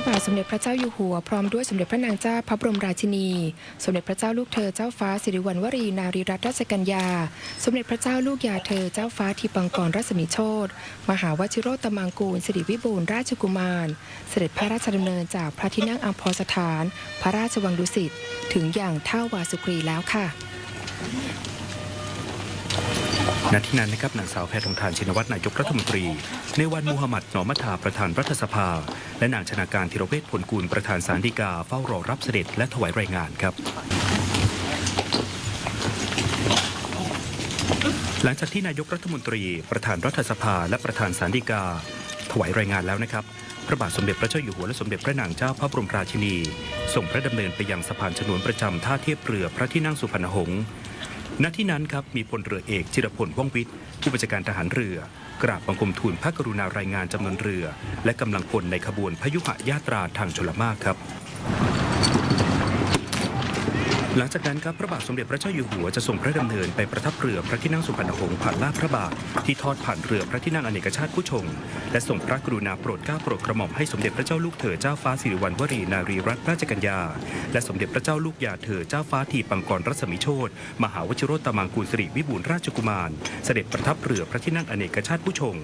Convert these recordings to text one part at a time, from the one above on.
ระบาทสมเด็จพระเจ้าอยู่หัวพร้อมด้วยสมเด็จพระนางเจ้าพระบรมราชินี สมเด็จพระเจ้าลูกเธอเจ้าฟ้าสิริวัณวรีนารีรัตนราชกัญญา สมเด็จพระเจ้าลูกยาเธอเจ้าฟ้าทีปังกรรัศมีโชตมหาวชิโรตมังกูลสิริวิบูลราชกุมาร เสด็จพระราชดำเนินจากพระที่นั่งอัมพรสถาน พระราชวังดุสิตถึงอย่างท่าวาสุกรีแล้วค่ะ ณที่นั้นนะครับนางสาวแพทองทานชินวัตรนายกรัฐมนตรี ในวันมูฮัมหมัดหนอมัทาประธานรัฐสภา และนางชนาการธีรเวชผลกุลประธานสารดีกาเฝ้ารอรับเสด็จและถวายรายงานครับ หลังจากที่นายกรัฐมนตรี ประธานรัฐสภา และประธานสารดีกา ถวายรายงานแล้วนะครับพระบาทสมเด็จพระเจ้าอยู่หัวและสมเด็จพระนางเจ้าพระบรมราชินีส่งพระดำเนินไปยังสะพานฉนวนประจำท่าเทียบเรือพระที่นั่งสุพรรณหงษ์ ณที่นั้นครับมีพลเรือเอกชิรพลว่องวิทย์ผู้บัญชาการทหารเรือกราบบังคมทูลพระกรุณารายงานจำนวนเรือ และกำลังพลในขบวนพยุหะยาตราทางชลมากครับ หลังจากนั้นครับพระบาทสมเด็จพระเจ้าอยู่หัวจะทรงพระดำเนินไปประทับเรือพระที่นั่งสุพรรณหงษ์ผ่านลาดพระบาทที่ทอดผ่านเรือพระที่นั่งอเนกชาติผู้ชง และทรงพระกรุณาโปรดเกล้าโปรดกระหม่อมให้สมเด็จพระเจ้าลูกเธอเจ้าฟ้าสิริวัณวรีนารีรัตนราชกัญญา และสมเด็จพระเจ้าลูกยาเธอเจ้าฟ้าทีปังกรรัศมีโชตมหาวชิโรตมังกูลสิริวิบูลราชกุมาร เสด็จประทับเรือพระที่นั่งอเนกชาติผู้ชง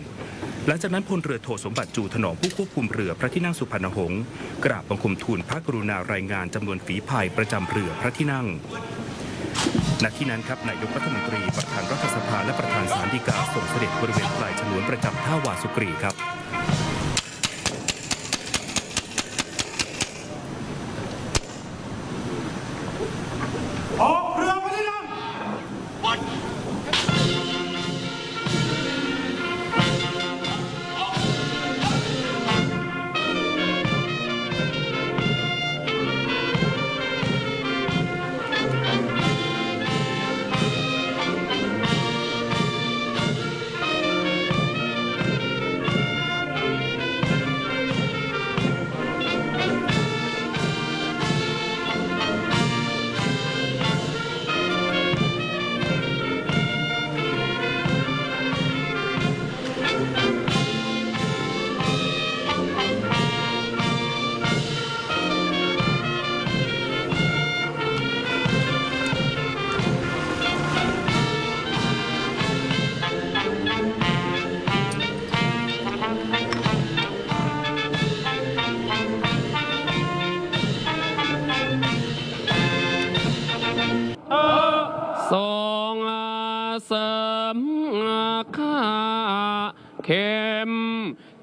หลังจากนั้นพลเรือโทสมบัติจูถนอมผู้ควบคุมเรือพระที่นั่งสุพรรณหงษ์กราบบังคมทูลพระกรุณารายงานจำนวนฝีพายประจำเรือพระที่นั่งณที่นั้นครับนายกรัฐมนตรีประธานรัฐสภาและประธานสารดีกาส่งเสด็จบริเวณปลายฉนวนประจำท่าวาสุกรีครับ ทรงเสริมข้าเข้ม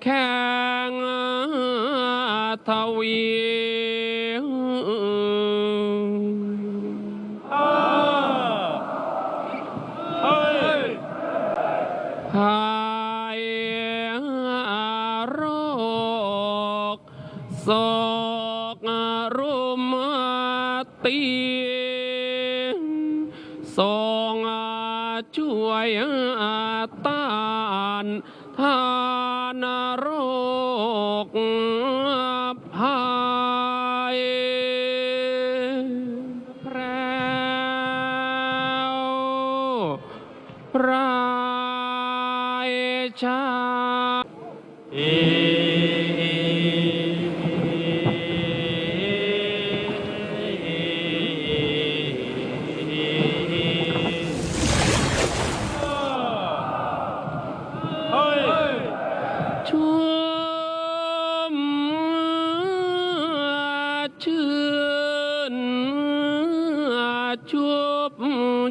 แข็ง องช่วยต้านทานโรค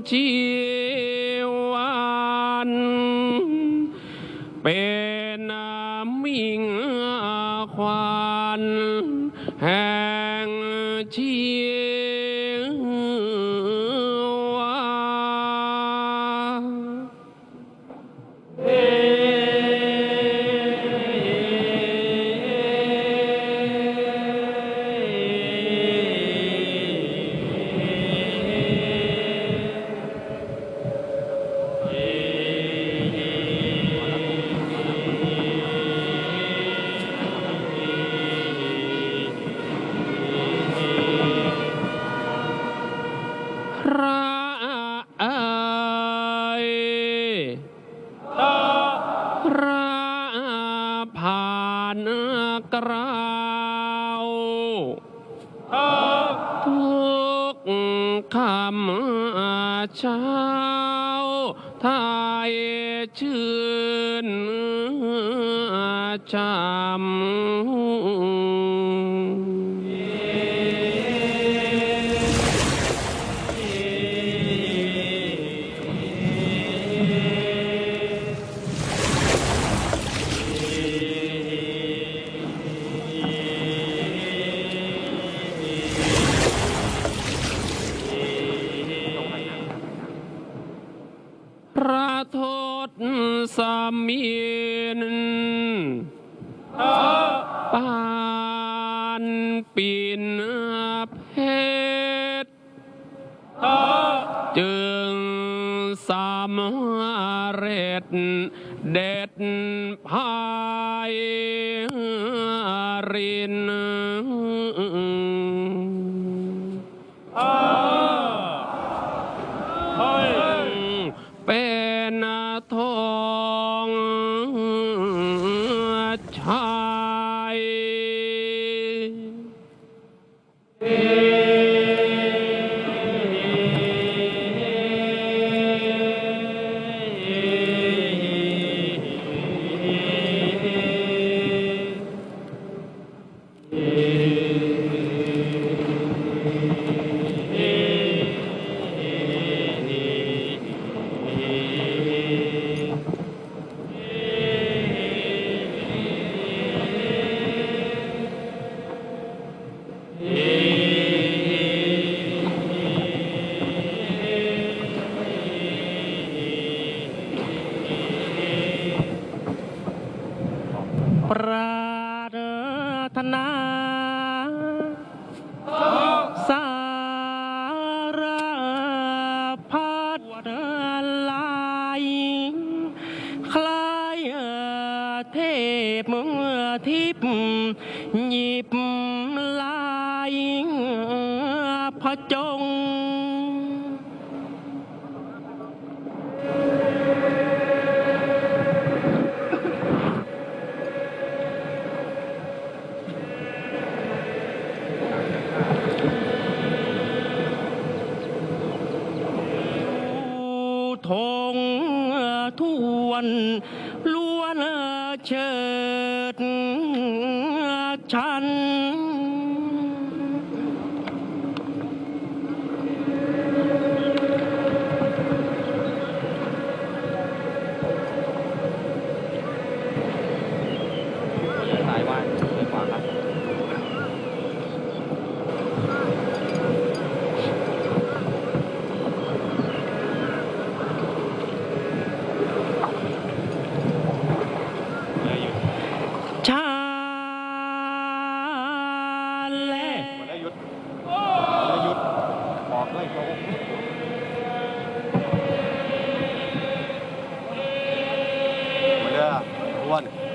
ชี คำเช้าทายชื่นจำ ทศสามีนปานปีนเพชรจึงสามเร็จเด็ดพา พระจง one.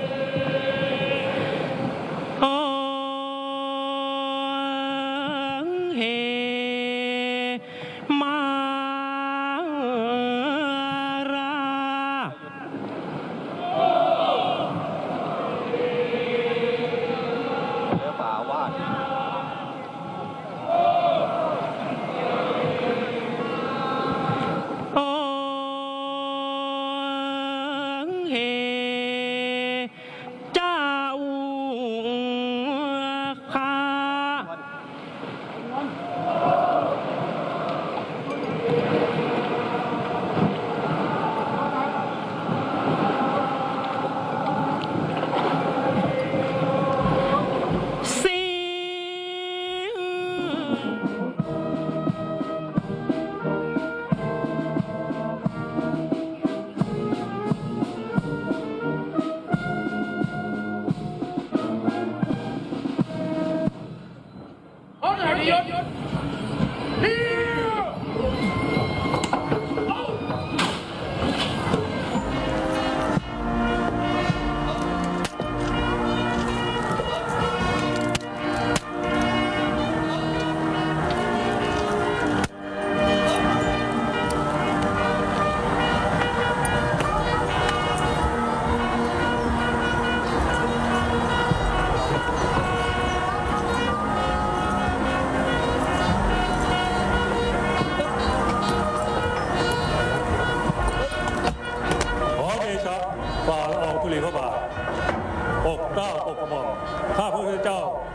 Viva!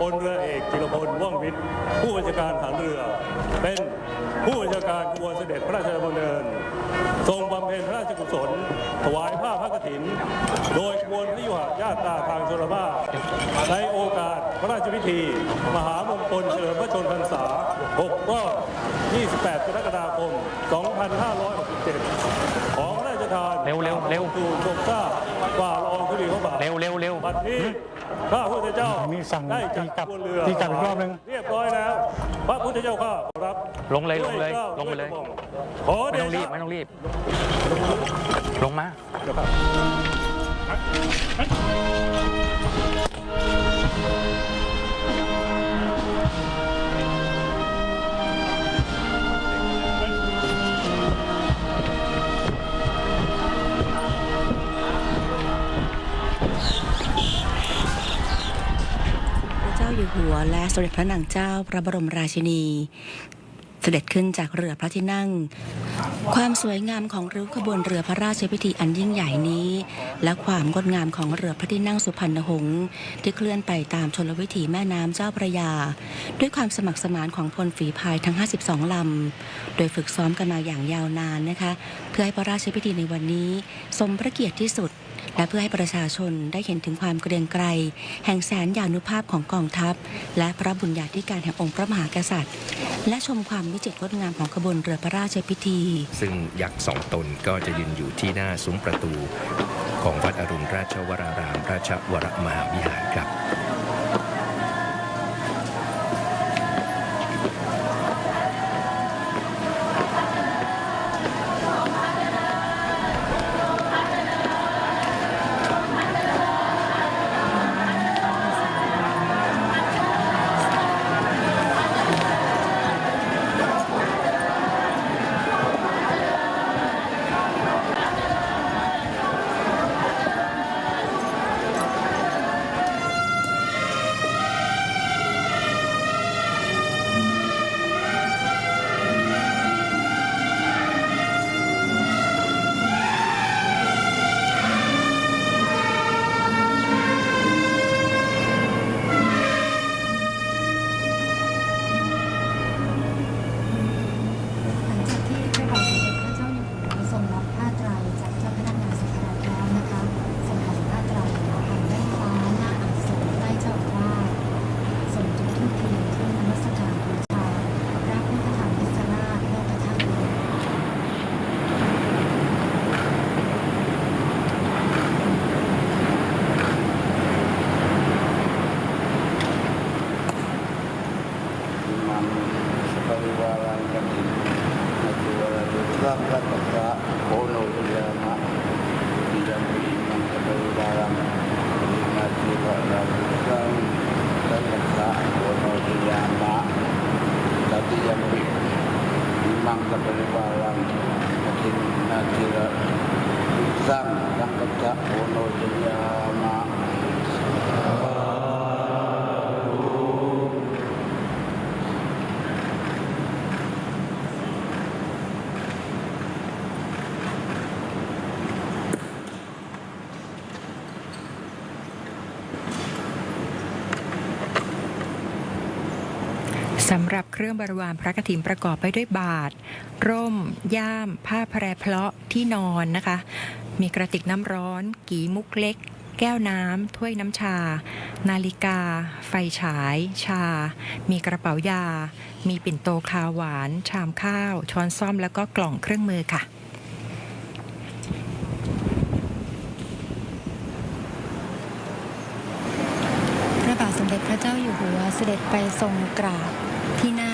ลเรือเอกจิรพลว่องวิทย์ผู้บัญชาการฐานเรือ เป็นผู้บัญชาการขบวนเสด็จพระราชดำเนิน ทรงบำเพ็ญพระราชกุศล ถวายผ้าพระกฐิน โดยขบวนพระยุหญาตาทางชลมาในโอกาสพระราชพิธี มหามงคลเฉลิมพระชนมพรรษา 6 รอบ 28 กรกฎาคม 2567 ขอ ทานเร็วเร็วเร็วสู่ทรงทราบฝ่าละอองธุลีพระบาทเร็วเร็วเร็วบัดนี้ข้าพระพุทธเจ้ามีสั่งได้จัดตีกลับขบวนเรือตีกลับอีกรอบนึงเรียบร้อยแล้ว พระพุทธเจ้าข้าขอรับลงเลยลงเลยด้วยกาลงไปเลยด้วยกระหม่อมขอไม่เดต้องรีบชะไม่ต้องรีบ ลงมาพระ อยู่หัว และสมเด็จพระนางเจ้าพระบรมราชินี เสด็จขึ้นจากเรือพระที่นั่ง ความสวยงามของริ้วขบวนเรือพระราชพิธีอันยิ่งใหญ่นี้ และความงดงามของเรือพระที่นั่งสุพรรณหงษ์ที่เคลื่อนไปตามชลวิถีแม่น้ำเจ้าพระยา ด้วยความสมัครสมานของพลฝีพายทั้ง 52 ลำ โดยฝึกซ้อมกันมาอย่างยาวนานนะคะ เพื่อให้พระราชพิธีในวันนี้ สมพระเกียรติที่สุด และเพื่อให้ประชาชนได้เห็นถึงความเกรียงไกรแห่งแสนยานุภาพของกองทัพ และพระบุญญาธิการแห่งองค์พระมหากษัตริย์ และชมความวิจิตรงดงามของขบวนเรือพระราชพิธี ซึ่งยักษ์สองตนก็จะยืนอยู่ที่หน้าซุ้มประตู ของวัดอรุณราชวรารามราชวรมหาวิหารครับ สำหรับเครื่องบริวารพระกฐินประกอบไปด้วยบาท ร่ม ย่าม ผ้าแพรเพลาะที่นอนนะคะ มีกระติกน้ำร้อน กีมุกเล็ก แก้วน้ำ ถ้วยน้ำชา นาฬิกา ไฟฉาย ชา มีกระเป๋ายา มีปิ่นโตคาหวาน ชามข้าว ช้อนซ่อมแล้วก็กล่องเครื่องมือค่ะพระบาทสมเด็จพระเจ้าอยู่หัวเสด็จไปทรงกราบ ที่หน้า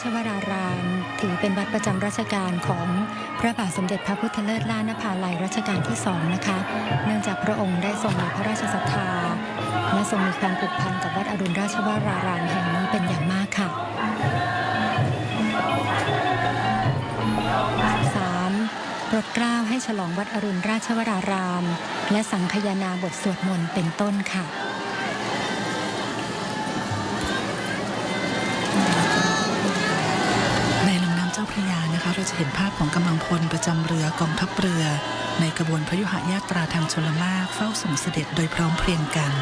ชวราราม ถือเป็นวัดประจำราชการของพระบาทสมเด็จพระพุทธเลิศล่านภาลัยรัชกาลที่สองนะคะ เนื่องจากพระองค์ได้ทรงมีพระราชศรัทธาและทรงมีความผูกพันกับวัดอรุณราชวรารามแห่งนี้เป็นอย่างมากค่ะ 3. โปรดเกล้าให้ฉลองวัดอรุณราชวราราม และสังคยนาบทสวดมนต์เป็นต้นค่ะ เห็นภาพของกำลังพลประจำเรือกองทัพเรือ ในกระบวนพรยุหยาตราทางชลมากเฝ้าส่งเสด็จโดยพร้อมเพรียงกัน